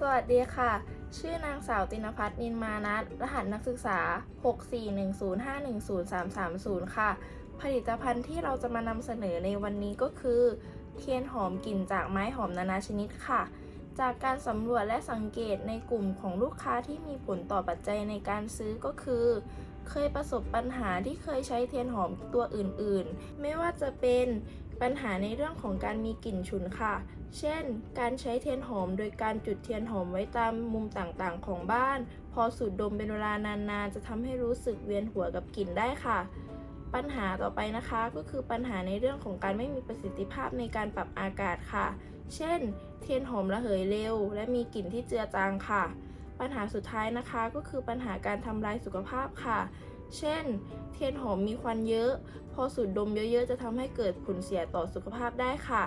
สวัสดีค่ะ ชื่อนางสาวตินพัฒน์นินมานัทรหัสนักศึกษา 64105103330 ค่ะ ผลิตภัณฑ์ที่เราจะมานำเสนอในวันนี้ก็คือ เทียนหอมกลิ่นจากไม้หอมนานาชนิดค่ะ จากการสำรวจและสังเกตในกลุ่มของลูกค้าที่มีผลต่อปัจจัยในการซื้อก็คือ เคยประสบปัญหาที่เคยใช้เทียนหอมตัวอื่นๆ ไม่ว่าจะเป็น ปัญหาในเรื่องของการมีกลิ่นฉุนค่ะ เช่น การใช้เทียนหอมโดยการจุดเทียนหอมไว้ตามมุมต่างๆ ของบ้าน พอสูดดมเป็นเวลานานๆ จะทำให้รู้สึกเวียนหัวกับกลิ่นได้ค่ะ ปัญหาต่อไปนะคะก็คือปัญหาในเรื่องของการไม่มีประสิทธิภาพในการปรับอากาศค่ะ เช่น เทียนหอมระเหยเร็ว และมีกลิ่นที่เจือจางค่ะ ปัญหาสุดท้ายนะคะก็คือปัญหาการทำลายสุขภาพค่ะ เช่น เทียนหอมมีควันเยอะ พอสูดดมเยอะๆ จะทำให้เกิดผลเสียต่อสุขภาพได้ค่ะ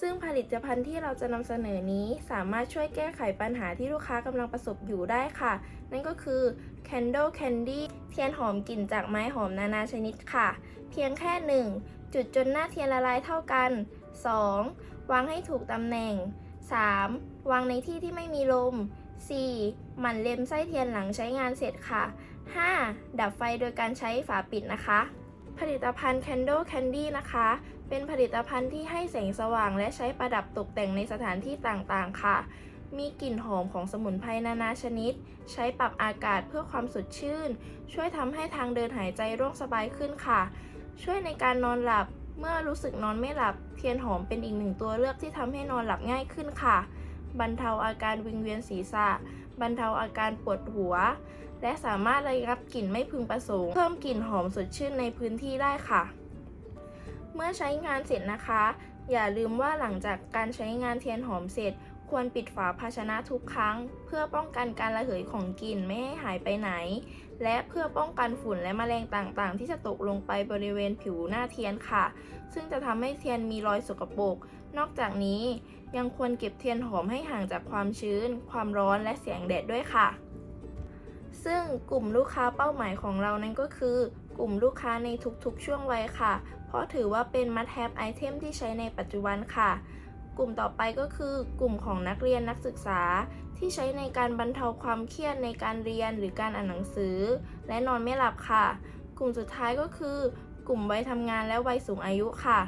ซึ่งผลิตภัณฑ์ที่เราจะนำเสนอนี้สามารถช่วยแก้ไขปัญหาที่ลูกค้ากำลังประสบอยู่ได้ค่ะ นั่นก็คือ Candle Candy เทียนหอมกลิ่นจากไม้หอมนานาชนิดค่ะ เพียงแค่ 1 จุดจนหน้าเทียนละลายเท่ากัน 2. วางให้ถูกตำแหน่ง 3. วางในที่ที่ไม่มีลม 4. หมั่นเล็มไส้เทียนหลังใช้งานเสร็จค่ะ 5. ดับไฟโดยการใช้ฝาปิดนะคะ ผลิตภัณฑ์ Candle Candy นะคะ เป็นผลิตภัณฑ์ที่ให้แสงสว่างและใช้ประดับตกแต่งในสถานที่ต่างๆ ค่ะ มีกลิ่นหอมของสมุนไพรนานาชนิด ใช้ปรับอากาศเพื่อความสดชื่น ช่วยทำให้ทางเดินหายใจโล่งสบายขึ้นค่ะ ช่วยในการนอนหลับ เมื่อรู้สึกนอนไม่หลับ เทียนหอมเป็นอีกหนึ่งตัวเลือกที่ทำให้นอนหลับง่ายขึ้นค่ะ บรรเทาอาการวิงเวียนศีรษะ บรรเทาอาการปวดหัว และสามารถระงับกลิ่นไม่พึงประสงค์ เพิ่มกลิ่นหอมสดชื่นในพื้นที่ได้ค่ะ เมื่อใช้งานเสร็จนะคะ อย่าลืมว่าหลังจากการใช้งานเทียนหอมเสร็จ ควรปิดฝาภาชนะทุกครั้ง เพื่อป้องกันการระเหยของกลิ่นไม่ให้หายไปไหน และเพื่อป้องกันฝุ่นและแมลงต่างๆ ที่จะตกลงไปบริเวณผิวหน้าเทียนค่ะ ซึ่งจะทำให้เทียนมีรอยสกปรกนอกจากนี้ยังควรเก็บเทียนหอมให้ห่างจากความชื้น ความร้อนและแสงแดดด้วยค่ะ ซึ่งกลุ่มลูกค้าเป้าหมายของเรานั้นก็คือ กลุ่มลูกค้าในทุกๆ ช่วงวัยค่ะ เพราะถือว่าเป็น must have item ที่ใช้ในปัจจุบันค่ะ กลุ่มต่อไปก็คือกลุ่มของนักเรียนนักศึกษา ที่ใช้ในการบรรเทาความเครียดในการเรียนหรือการอ่านหนังสือ และนอนไม่หลับค่ะ กลุ่มสุดท้ายก็คือกลุ่มวัยทำงานและวัยสูงอายุค่ะ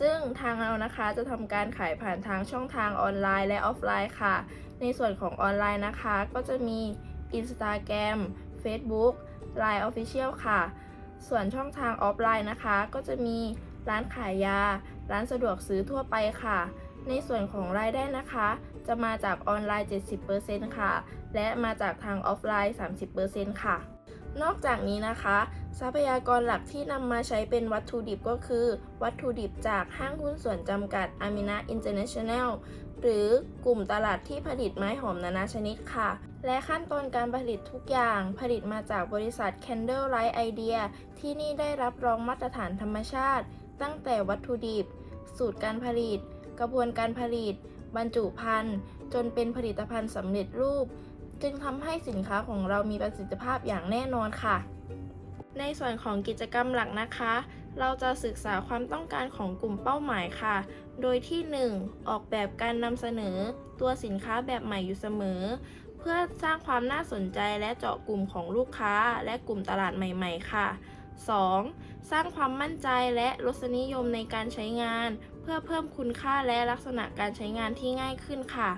ซึ่งทางเรานะคะจะทำการขายผ่านทางช่องทางออนไลน์และออฟไลน์ค่ะ ในส่วนของออนไลน์นะคะ ก็จะมี Instagram Facebook Line Official ค่ะ ส่วนช่องทางออฟไลน์นะคะ ก็จะมี ร้านขายยา ร้านสะดวกซื้อทั่วไปค่ะ ในส่วนของรายได้นะคะ จะมาจากออนไลน์ 70%ค่ะ และมาจากทางออฟไลน์ 30%ค่ะ นอกจากนี้นะคะ ทรัพยากรหลักที่นำมาใช้เป็นวัตถุดิบก็คือ วัตถุดิบจากห้างหุ้นส่วนจำกัดอามินาอินเตอร์เนชั่นแนลหรือกลุ่มตลาดที่ผลิตไม้หอมนานาชนิดค่ะ และขั้นตอนการผลิตทุกอย่างผลิตมาจากบริษัท Candle Light Idea ที่นี่ได้รับรองมาตรฐานธรรมชาติ ตั้งแต่วัตถุดิบ สูตรการผลิต กระบวนการผลิต บรรจุภัณฑ์ จนเป็นผลิตภัณฑ์สำเร็จรูป จึงทำให้สินค้าของเรามีประสิทธิภาพอย่างแน่นอนค่ะ ในส่วนของกิจกรรมหลักนะคะ เราจะศึกษาความต้องการของกลุ่มเป้าหมายค่ะ โดยที่ 1. ออกแบบการนำเสนอ ตัวสินค้าแบบใหม่อยู่เสมอ เพื่อสร้างความน่าสนใจและเจาะกลุ่มของลูกค้า และกลุ่มตลาดใหม่ ๆ ค่ะ 2. สร้างความมั่นใจและรสนิยมในการใช้งาน เพื่อเพิ่มคุณค่าและลักษณะการใช้งานที่ง่ายขึ้นค่ะ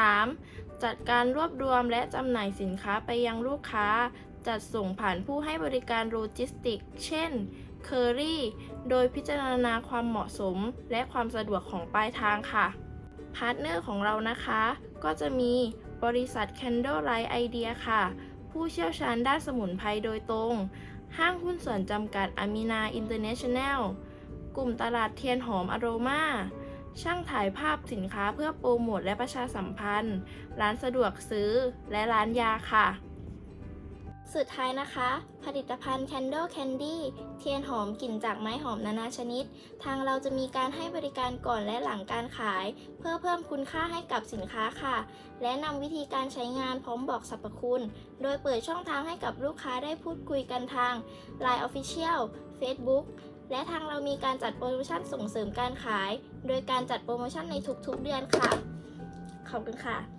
3. จัดการรวบรวมและจำหน่ายสินค้าไปยังลูกค้า จัดส่งผ่านผู้ให้บริการโลจิสติก เช่นเคอรี่โดยพิจารณาความเหมาะสมและความสะดวกของปลายทางค่ะ พาร์ทเนอร์ของเรานะคะ ก็จะมีบริษัท Candle Light Idea ค่ะ ผู้เชี่ยวชาญด้านสมุนไพรโดยตรง ห้างหุ้นส่วนจำกัดอามินาอินเตอร์เนชั่นแนล กลุ่มตลาดเทียนหอมอโรมา ช่างถ่ายภาพสินค้าเพื่อโปรโมทและประชาสัมพันธ์ ร้านสะดวกซื้อ และร้านยาค่ะ สุดท้ายนะคะ ผลิตภัณฑ์ Candle Candy เทียนหอมกลิ่นจากไม้หอมนานาชนิด ทางเราจะมีการให้บริการก่อนและหลังการขาย เพื่อเพิ่มคุณค่าให้กับสินค้าค่ะ และนำวิธีการใช้งานพร้อมบอกสรรพคุณ โดยเปิดช่องทางให้กับลูกค้าได้พูดคุยกันทาง Line Official Facebook และทางเรามีการจัดโปรโมชั่นส่งเสริมการขาย โดยการจัดโปรโมชั่นในทุกๆเดือนค่ะ ขอบคุณค่ะ